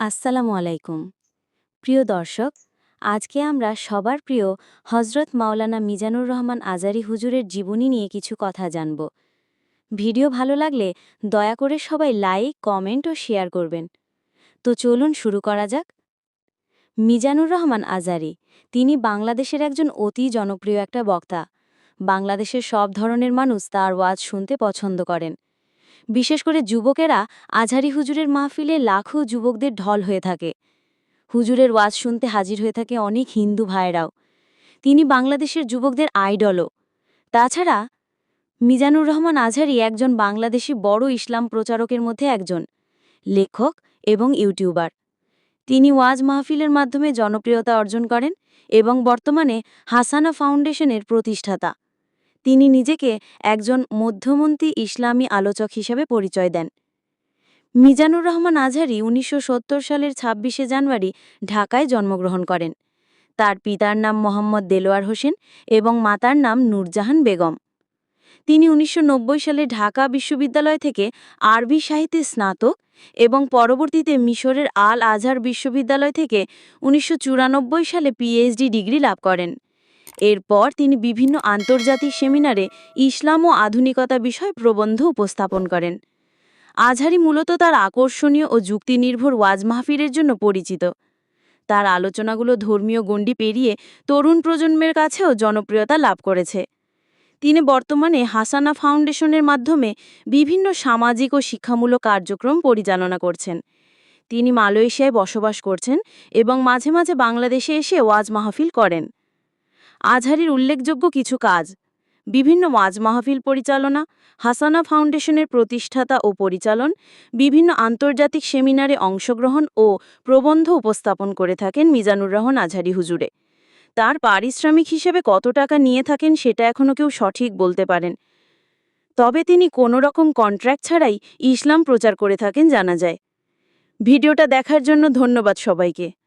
আসসালামু আলাইকুম। প্রিয় দর্শক, আজকে আমরা সবার প্রিয় হজরত মাওলানা মিজানুর রহমান আজারি হুজুরের জীবনী নিয়ে কিছু কথা জানব। ভিডিও ভালো লাগলে দয়া করে সবাই লাইক, কমেন্ট ও শেয়ার করবেন। তো চলুন শুরু করা যাক। মিজানুর রহমান আজারি, তিনি বাংলাদেশের একজন অতি জনপ্রিয় একটা বক্তা। বাংলাদেশের সব ধরনের মানুষ তার ওয়াজ শুনতে পছন্দ করেন। বিশেষ করে যুবকেরা আজহারি হুজুরের মাহফিলে লাখো যুবকদের ঢল হয়ে থাকে। হুজুরের ওয়াজ শুনতে হাজির হয়ে থাকে অনেক হিন্দু ভাইরাও তিনি বাংলাদেশের যুবকদের আইডলও। তাছাড়া মিজানুর রহমান আজহারি একজন বাংলাদেশি বড় ইসলাম প্রচারকের মধ্যে একজন, লেখক এবং ইউটিউবার। তিনি ওয়াজ মাহফিলের মাধ্যমে জনপ্রিয়তা অর্জন করেন এবং বর্তমানে হাসানা ফাউন্ডেশনের প্রতিষ্ঠাতা। তিনি নিজেকে একজন মধ্যমন্ত্রী ইসলামী আলোচক হিসেবে পরিচয় দেন। মিজানুর রহমান আজহারি উনিশশো সত্তর সালের ২৬শে জানুয়ারি ঢাকায় জন্মগ্রহণ করেন। তার পিতার নাম মোহাম্মদ দেলোয়ার হোসেন এবং মাতার নাম নূরজাহান বেগম। তিনি উনিশশো নব্বই সালে ঢাকা বিশ্ববিদ্যালয় থেকে আরবি সাহিত্যে স্নাতক এবং পরবর্তীতে মিশরের আল আজহার বিশ্ববিদ্যালয় থেকে উনিশশো চুরানব্বই সালে পিএইচডি ডিগ্রি লাভ করেন। এরপর তিনি বিভিন্ন আন্তর্জাতিক সেমিনারে ইসলাম ও আধুনিকতা বিষয় প্রবন্ধ উপস্থাপন করেন। আজহারি মূলত তার আকর্ষণীয় ও যুক্তিনির্ভর ওয়াজ মাহফিলের জন্য পরিচিত। তার আলোচনাগুলো ধর্মীয় গণ্ডি পেরিয়ে তরুণ প্রজন্মের কাছেও জনপ্রিয়তা লাভ করেছে। তিনি বর্তমানে হাসানা ফাউন্ডেশনের মাধ্যমে বিভিন্ন সামাজিক ও শিক্ষামূলক কার্যক্রম পরিচালনা করছেন। তিনি মালয়েশিয়ায় বসবাস করছেন এবং মাঝে মাঝে বাংলাদেশে এসে ওয়াজ মাহফিল করেন। আজহারির উল্লেখযোগ্য কিছু কাজ। বিভিন্ন ওয়াজ মাহফিল পরিচালনা, হাসানা ফাউন্ডেশনের প্রতিষ্ঠাতা ও পরিচালন, বিভিন্ন আন্তর্জাতিক সেমিনারে অংশগ্রহণ ও প্রবন্ধ উপস্থাপন করে থাকেন মিজানুর রহমান আজহারি হুজুরে। তার পারিশ্রমিক হিসেবে কত টাকা নিয়ে থাকেন সেটা এখনও কেউ সঠিক বলতে পারেন। তবে তিনি কোনো রকম কন্ট্রাক্ট ছাড়াই ইসলাম প্রচার করে থাকেন জানা যায়। ভিডিওটা দেখার জন্য ধন্যবাদ সবাইকে।